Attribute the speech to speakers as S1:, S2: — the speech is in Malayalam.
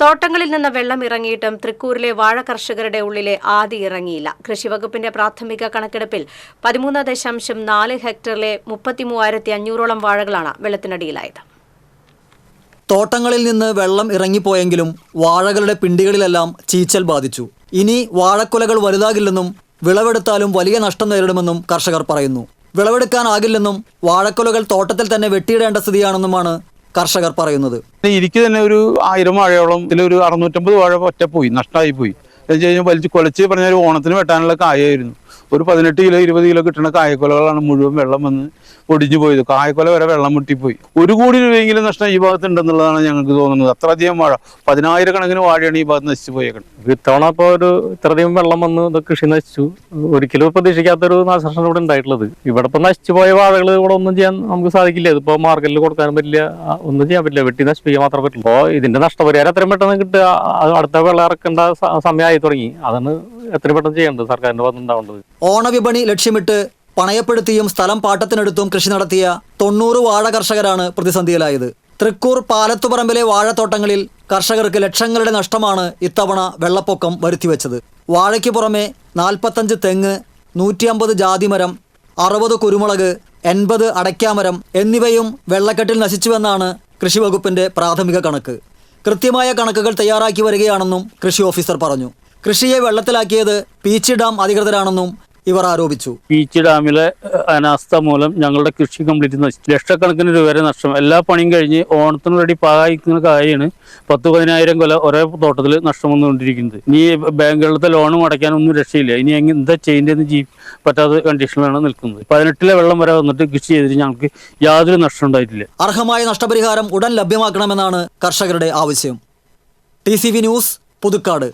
S1: തോട്ടങ്ങളിൽ നിന്ന് വെള്ളം ഇറങ്ങിയിട്ടും തൃക്കൂരിലെ വാഴ കർഷകരുടെ ഉള്ളിലെ ആദി ഇറങ്ങിയില്ല. കൃഷിവകുപ്പിന്റെ പ്രാഥമിക കണക്കെടുപ്പിൽ പതിമൂന്ന് ദശാംശം നാല് ഹെക്ടറിലെ മുപ്പത്തിമൂവായിരത്തി അഞ്ഞൂറോളം വാഴകളാണ് വെള്ളത്തിനടിയിലായത്.
S2: തോട്ടങ്ങളിൽ നിന്ന് വെള്ളം ഇറങ്ങിപ്പോയെങ്കിലും വാഴകളുടെ പിണ്ടികളിലെല്ലാം ചീച്ചൽ ബാധിച്ചു. ഇനി വാഴക്കുലകൾ വലുതാകില്ലെന്നും വിളവെടുത്താലും വലിയ നഷ്ടം നേരിടുമെന്നും കർഷകർ പറയുന്നു. വിളവെടുക്കാനാകില്ലെന്നും വാഴക്കുലകൾ തോട്ടത്തിൽ തന്നെ വെട്ടിയിടേണ്ട സ്ഥിതിയാണെന്നുമാണ് കർഷകർ പറയുന്നത്.
S3: എനിക്ക് തന്നെ ഒരു ആയിരം വാഴയോളം ഇതിലൊരു അറുന്നൂറ്റമ്പത് വാഴ ഒറ്റ പോയി നഷ്ടമായി പോയി. കഴിഞ്ഞാൽ വലിച്ച് കൊലച്ച് പറഞ്ഞ ഒരു ഓണത്തിന് വെട്ടാനുള്ള കായായിരുന്നു ഒരു പതിനെട്ട് കിലോ ഇരുപത് കിലോ കിട്ടുന്ന കായക്കൊലകളാണ് മുഴുവൻ വെള്ളം വന്ന് ഒടിഞ്ഞു പോയത്. കായക്കൊല വരെ വെള്ളം മുട്ടിപ്പോയി. ഒരു കോടി രൂപയെങ്കിലും നഷ്ടം ഈ ഭാഗത്ത് ഉണ്ടെന്നുള്ളതാണ് ഞങ്ങൾക്ക് തോന്നുന്നത്. അത്രയധികം വാഴ. പതിനായിരക്കണക്കിന് വാഴയാണ് ഈ ഭാഗത്ത് നശിച്ചു പോയേക്കുന്നത്
S4: ഇത്തവണ ഇപ്പോൾ ഒരു ഇത്രയധികം വെള്ളം വന്ന് കൃഷി നശിച്ചു. ഒരിക്കലും പ്രതീക്ഷിക്കാത്തൊരു നാശനഷ്ടം ഇവിടെ ഉണ്ടായിട്ടുള്ളത്. ഇവിടെ ഇപ്പൊ നശിച്ചു പോയ വാഴകൾ ഇവിടെ ഒന്നും ചെയ്യാൻ നമുക്ക് സാധിക്കില്ല. ഇതിപ്പോൾ മാർക്കറ്റിൽ കൊടുക്കാനും പറ്റില്ല. ഒന്നും ചെയ്യാൻ പറ്റില്ല. വെട്ടി നശിപ്പിക്കാൻ മാത്രമേ പറ്റുള്ളൂ. ഇതിന്റെ നഷ്ടപരിഹാരം എത്രയും പെട്ടെന്ന് കിട്ടുക. അടുത്ത വെള്ളം ഇറക്കേണ്ട സമയമായി തുടങ്ങി. അതാണ് എത്രയും പെട്ടെന്ന് സർക്കാരിന്റെ
S2: ഓണവിപണി ലക്ഷ്യമിട്ട് പണയപ്പെടുത്തിയും സ്ഥലം പാട്ടത്തിനെടുത്തും കൃഷി നടത്തിയ തൊണ്ണൂറ് വാഴ കർഷകരാണ് പ്രതിസന്ധിയിലായത്. തൃക്കൂർ പാലത്തുപറമ്പിലെ വാഴത്തോട്ടങ്ങളിൽ കർഷകർക്ക് ലക്ഷങ്ങളുടെ നഷ്ടമാണ് ഇത്തവണ വെള്ളപ്പൊക്കം വരുത്തിവെച്ചത്. വാഴയ്ക്ക് പുറമെ നാൽപ്പത്തഞ്ച് തെങ്ങ് നൂറ്റിയമ്പത് ജാതിമരം അറുപത് കുരുമുളക് എൺപത് അടയ്ക്കാമരം എന്നിവയും വെള്ളക്കെട്ടിൽ നശിച്ചുവെന്നാണ് കൃഷിവകുപ്പിന്റെ പ്രാഥമിക കണക്ക്. കൃത്യമായ കണക്കുകൾ തയ്യാറാക്കി വരികയാണെന്നും കൃഷി ഓഫീസർ പറഞ്ഞു. കൃഷിയെ വെള്ളത്തിലാക്കിയത് പീച്ചി ഡാം അധികൃതരാണെന്നും ഇവർ ആരോപിച്ചു.
S5: പീച്ച് ഡാമിലെ അനാസ്ഥ മൂലം ഞങ്ങളുടെ കൃഷി കംപ്ലീറ്റ് നശിച്ചു. ലക്ഷക്കണക്കിന് രൂപ വരെ നഷ്ടം. എല്ലാ പണിയും കഴിഞ്ഞ് ഓണത്തിന് വേണ്ടി പാകായിക്കുന്ന കായാണ് പത്ത് പതിനായിരം കൊല ഒരേ തോട്ടത്തിൽ നഷ്ടം വന്നുകൊണ്ടിരിക്കുന്നത് ഇനി ബാങ്കുകളിലത്തെ ലോണും അടയ്ക്കാനൊന്നും രക്ഷയില്ല. ഇനി എങ്ങനെ എന്താ ചെയ്യേണ്ടതെന്ന് ജീ പറ്റാത്ത കണ്ടീഷനിലാണ് നിൽക്കുന്നത്. പതിനെട്ടിലെ വെള്ളം വരെ വന്നിട്ട് കൃഷി ചെയ്തിട്ട് ഞങ്ങൾക്ക് യാതൊരു നഷ്ടം ഉണ്ടായിട്ടില്ല.
S2: അർഹമായ നഷ്ടപരിഹാരം ഉടൻ ലഭ്യമാക്കണമെന്നാണ് കർഷകരുടെ ആവശ്യം. T news Puthukkad.